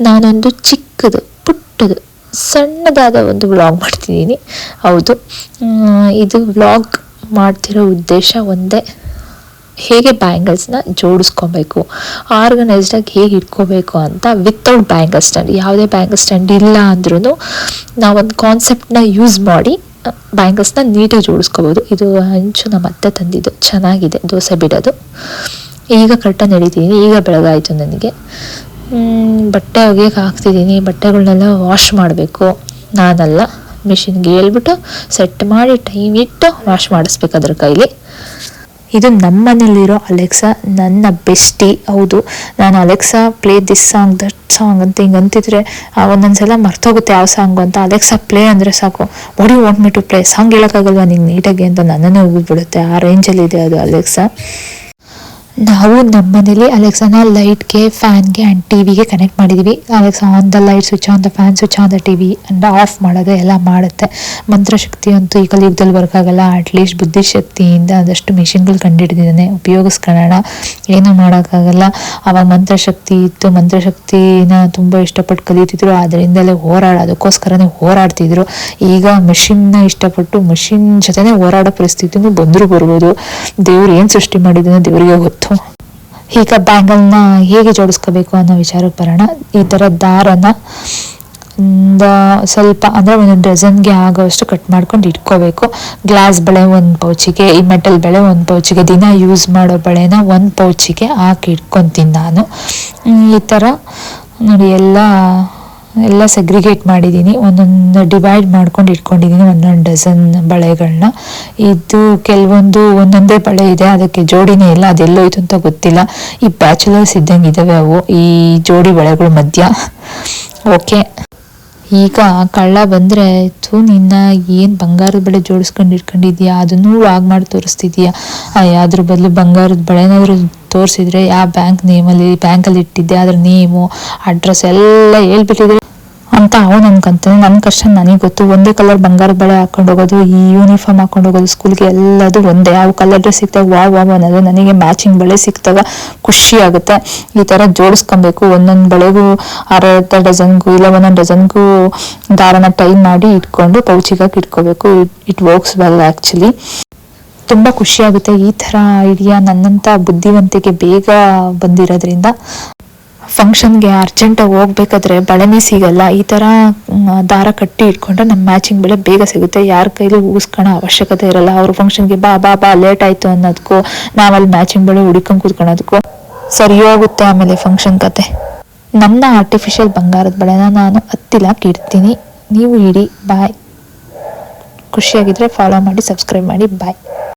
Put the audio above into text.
ನಾನೊಂದು ಚಿಕ್ಕದು, ಪುಟ್ಟದು, ಸಣ್ಣದಾದ ಒಂದು ವ್ಲಾಗ್ ಮಾಡ್ತಿದ್ದೀನಿ. ಹೌದು. ಇದು ವ್ಲಾಗ್ ಮಾಡ್ತಿರೋ ಉದ್ದೇಶ ಒಂದೇ, ಹೇಗೆ ಬ್ಯಾಂಗಲ್ಸ್ನ ಜೋಡಿಸ್ಕೊಬೇಕು ಆರ್ಗನೈಸ್ಡಾಗಿ ಹೇಗೆ ಇಟ್ಕೋಬೇಕು ಅಂತ ವಿತೌಟ್ ಬ್ಯಾಂಗಲ್ ಸ್ಟ್ಯಾಂಡ್ ಯಾವುದೇ ಬ್ಯಾಂಗಲ್ ಸ್ಟ್ಯಾಂಡ್ ಇಲ್ಲ ಅಂದ್ರೂ ನಾವೊಂದು ಕಾನ್ಸೆಪ್ಟನ್ನ ಯೂಸ್ ಮಾಡಿ ಬ್ಯಾಂಗಲ್ಸ್ನ ನೀಟಾಗಿ ಜೋಡಿಸ್ಕೋಬೋದು. ಇದು ಹಂಚು ನಮ್ಮ ಅತ್ತೆ ತಂದಿದ್ದು. ಚೆನ್ನಾಗಿದೆ. ದೋಸೆ ಬಿಡೋದು. ಈಗ ಕರೆಕ್ಟಾಗಿ ನಡೀತೀನಿ ಈಗ ಬೆಳಗಾಯಿತು ನನಗೆ. ಬಟ್ಟೆ ಒಗೆಯಕ್ಕೆ ಹಾಕ್ತಿದ್ದೀನಿ ಬಟ್ಟೆಗಳನ್ನೆಲ್ಲ ವಾಶ್ ಮಾಡಬೇಕು. ನಾನಲ್ಲ, ಮಿಷಿನ್ಗೆ ಹೇಳ್ಬಿಟ್ಟು ಸೆಟ್ ಮಾಡಿ ಟೈಮ್ ಇಟ್ಟು ವಾಶ್ ಮಾಡಿಸ್ಬೇಕು ಅದ್ರ ಕೈಲಿ. ಇದು ನಮ್ಮ ಮನೇಲಿರೋ ಅಲೆಕ್ಸಾ ನನ್ನ ಬೆಸ್ಟಿ ಹೌದು, ನಾನು Alexa play this song that song ಅಂತ ಹಿಂಗೆ ಅಂತಿದ್ರೆ ಒಂದೊಂದ್ಸಲ ಮರ್ತೋಗುತ್ತೆ ಯಾವ ಸಾಂಗು ಅಂತ. ಅಲೆಕ್ಸಾ ಪ್ಲೇ ಅಂದರೆ ಸಾಕು. ಒಡಿ want me to play song ಹೇಳೋಕ್ಕಾಗಲ್ವಾ ನಿಂಗೆ ನೀಟಾಗಿ ಅಂತ ನನ್ನನ್ನೇ ಹೋಗ್ಬಿಡುತ್ತೆ ಆ ರೇಂಜಲ್ಲಿ ಇದೆ ಅದು ಅಲೆಕ್ಸಾ ನಾವು ನಮ್ಮ ಮನೇಲಿ ಅಲೆಕ್ಸಾನ ಲೈಟ್ಗೆ ಫ್ಯಾನ್ಗೆ ಆ್ಯಂಡ್ ಟಿ ವಿಗೆ ಕನೆಕ್ಟ್ ಮಾಡಿದ್ದೀವಿ Alexa on the light switch on the fan switch on the T V and off ಮಾಡೋದು ಎಲ್ಲ ಮಾಡುತ್ತೆ. ಮಂತ್ರಶಕ್ತಿ ಅಂತೂ ಈ ಕಲಿಯುಗದಲ್ಲಿ ವರ್ಕ್ ಆಗಲ್ಲ ಅಟ್ಲೀಸ್ಟ್ ಬುದ್ಧಿಶಕ್ತಿಯಿಂದ ಅದಷ್ಟು ಮಿಷಿನ್ಗಳು ಕಂಡುಹಿಡಿದಿದ್ದಾನೆ ಉಪಯೋಗಿಸ್ಕೊಳ್ಳೋಣ. ಏನೂ ಮಾಡೋಕ್ಕಾಗಲ್ಲ. ಆವಾಗ ಮಂತ್ರಶಕ್ತಿ ಇತ್ತು. ಮಂತ್ರಶಕ್ತಿನ ತುಂಬ ಇಷ್ಟಪಟ್ಟು ಕಲಿತಿದ್ರು. ಅದರಿಂದಲೇ ಹೋರಾಡ, ಅದಕ್ಕೋಸ್ಕರನೇ ಹೋರಾಡ್ತಿದ್ರು. ಈಗ ಮಿಷಿನ್ನ ಇಷ್ಟಪಟ್ಟು ಮಿಷಿನ್ ಜೊತೆನೇ ಹೋರಾಡೋ ಪರಿಸ್ಥಿತಿನೂ ಬಂದರೂ ಬರ್ಬೋದು. ದೇವ್ರು ಏನು ಸೃಷ್ಟಿ ಮಾಡಿದ್ದಾನೆ ದೇವರಿಗೆ ಗೊತ್ತು. ಈಗ ಬ್ಯಾಂಗಲ್ನ ಹೇಗೆ ಜೋಡಿಸ್ಕೋಬೇಕು ಅನ್ನೋ ವಿಚಾರಕ್ಕೆ ಬರೋಣ. ಈ ಥರ ದಾರನ ಒಂದು ಸ್ವಲ್ಪ ಅಂದರೆ ಒಂದು ಡಜನ್ಗೆ ಆಗೋಷ್ಟು ಕಟ್ ಮಾಡ್ಕೊಂಡು ಇಟ್ಕೋಬೇಕು. ಗ್ಲಾಸ್ ಬಳೆ ಒಂದು ಪೌಚಿಗೆ, ಈ ಮೆಟಲ್ ಬಳೆ ಒಂದು ಪೌಚಿಗೆ, ದಿನ ಯೂಸ್ ಮಾಡೋ ಬಳೆನ ಒಂದು ಪೌಚಿಗೆ ಹಾಕಿ ಇಟ್ಕೊತೀನಿ ನಾನು. ಈ ಥರ ನೋಡಿ ಎಲ್ಲ ಎಲ್ಲ ಸೆಗ್ರಿಗೇಟ್ ಮಾಡಿದ್ದೀನಿ. ಒಂದೊಂದು ಡಿವೈಡ್ ಮಾಡ್ಕೊಂಡು ಇಟ್ಕೊಂಡಿದ್ದೀನಿ. ಒಂದೊಂದು ಡಜನ್ ಬಳೆಗಳನ್ನ ಇದು ಕೆಲವೊಂದು ಒಂದೊಂದೇ ಬಳೆ ಇದೆ. ಅದಕ್ಕೆ ಜೋಡಿನೇ ಇಲ್ಲ. ಅದೆಲ್ಲೋಯ್ತು ಅಂತ ಗೊತ್ತಿಲ್ಲ. ಈ ಬ್ಯಾಚುಲರ್ಸ್ ಇದ್ದಂಗೆ ಇದ್ದಾವೆ ಅವು. ಈ ಜೋಡಿ ಬಳೆಗಳ ಮಧ್ಯ. ಓಕೆ ಈಗ ಕಳ್ಳ ಬಂದರೆ, ಥೂ, ನಿನ್ನ ಏನು ಬಂಗಾರದ ಬಳೆ ಜೋಡಿಸ್ಕೊಂಡು ಇಟ್ಕೊಂಡಿದ್ಯಾ ಅದನ್ನೂ ಆಗ ಮಾಡಿ ತೋರಿಸ್ತಿದ್ಯಾ? ಅದ್ರ ಬದಲು ಬಂಗಾರದ ಬಳೆನಾದರೂ ತೋರಿಸಿದ್ರೆ ಯಾವ ಬ್ಯಾಂಕ್ ನೇಮಲ್ಲಿ, ಬ್ಯಾಂಕಲ್ಲಿ ಇಟ್ಟಿದ್ದೆ, ಅದ್ರ ನೇಮು, ಅಡ್ರೆಸ್ ಎಲ್ಲ ಹೇಳ್ಬಿಟ್ಟಿದ್ರೆ. ಅಂತ ಅವನು ಅನ್ಕಂತಾನೆ. ನನ್ನ ಕಷ್ಟ ನನಗೆ ಗೊತ್ತು. ಒಂದೇ ಕಲರ್ ಬಂಗಾರ ಬಳೆ ಹಾಕೊಂಡು ಹೋಗೋದು, ಈ ಯೂನಿಫಾರ್ಮ್ ಹಾಕೊಂಡು ಹೋಗೋದು ಸ್ಕೂಲ್ಗೆ ಎಲ್ಲದು ಒಂದೇ. ಯಾವ ಕಲರ್ ಡ್ರೆಸ್ ಸಿಗ್ತಾವ ವಾ ವಾ ಅನ್ನೋದು ನನಗೆ ಮ್ಯಾಚಿಂಗ್ ಬಳೆ ಸಿಗ್ತಾವ ಖುಷಿ ಆಗುತ್ತೆ. ಈ ತರ ಜೋಡಿಸ್ಕೊಬೇಕು. ಒಂದೊಂದು ಬಳೆಗೂ ಅರ್ಧ ಡಜನ್ಗೂ ಇಲ್ಲ, ಒಂದೊಂದು ಡಜನ್ಗೂ ದಾರನ ಟೈ ಮಾಡಿ ಇಟ್ಕೊಂಡು ಪೌಚಿಗಾಗಿ ಇಟ್ಕೋಬೇಕು. ಇಟ್ ವರ್ಕ್ಸ್ ವೆಲ್ ತುಂಬಾ ತುಂಬ ಖುಷಿಯಾಗುತ್ತೆ ಈ ಥರ ಐಡಿಯಾ ನನ್ನಂಥ ಬುದ್ಧಿವಂತಿಕೆ ಬೇಗ ಬಂದಿರೋದ್ರಿಂದ. ಫಂಕ್ಷನ್ಗೆ ಅರ್ಜೆಂಟಾಗಿ ಹೋಗ್ಬೇಕಾದ್ರೆ ಬಳೆನೇ ಸಿಗಲ್ಲ. ಈ ಥರ ದಾರ ಕಟ್ಟಿ ಇಟ್ಕೊಂಡ್ರೆ ನಮ್ಮ ಮ್ಯಾಚಿಂಗ್ ಬೆಳೆ ಬೇಗ ಸಿಗುತ್ತೆ. ಯಾರ ಕೈಲಿ ಊಗಿಸ್ಕೊಳ್ಳೋ ಅವಶ್ಯಕತೆ ಇರಲ್ಲ. ಅವ್ರ ಫಂಕ್ಷನ್ಗೆ ಬಾ ಬಾ ಬಾ ಲೇಟ್ ಆಯಿತು ಅನ್ನೋದಕ್ಕೂ ನಾವಲ್ಲಿ ಮ್ಯಾಚಿಂಗ್ ಬೆಳೆ ಹುಡ್ಕೊಂಡು ಕೂತ್ಕೊಳೋದಕ್ಕೂ ಸರಿ ಹೋಗುತ್ತೆ ಆಮೇಲೆ ಫಂಕ್ಷನ್ ಕತೆ. ನನ್ನ ಆರ್ಟಿಫಿಷಿಯಲ್ ಬಂಗಾರದ ಬಳೆನ ನಾನು ಹತ್ತಿಲ್ಲ ಇಡ್ತೀನಿ ನೀವು ಇಡಿ ಬಾಯ್ ಖುಷಿಯಾಗಿದ್ದರೆ ಫಾಲೋ ಮಾಡಿ ಸಬ್ಸ್ಕ್ರೈಬ್ ಮಾಡಿ ಬಾಯ್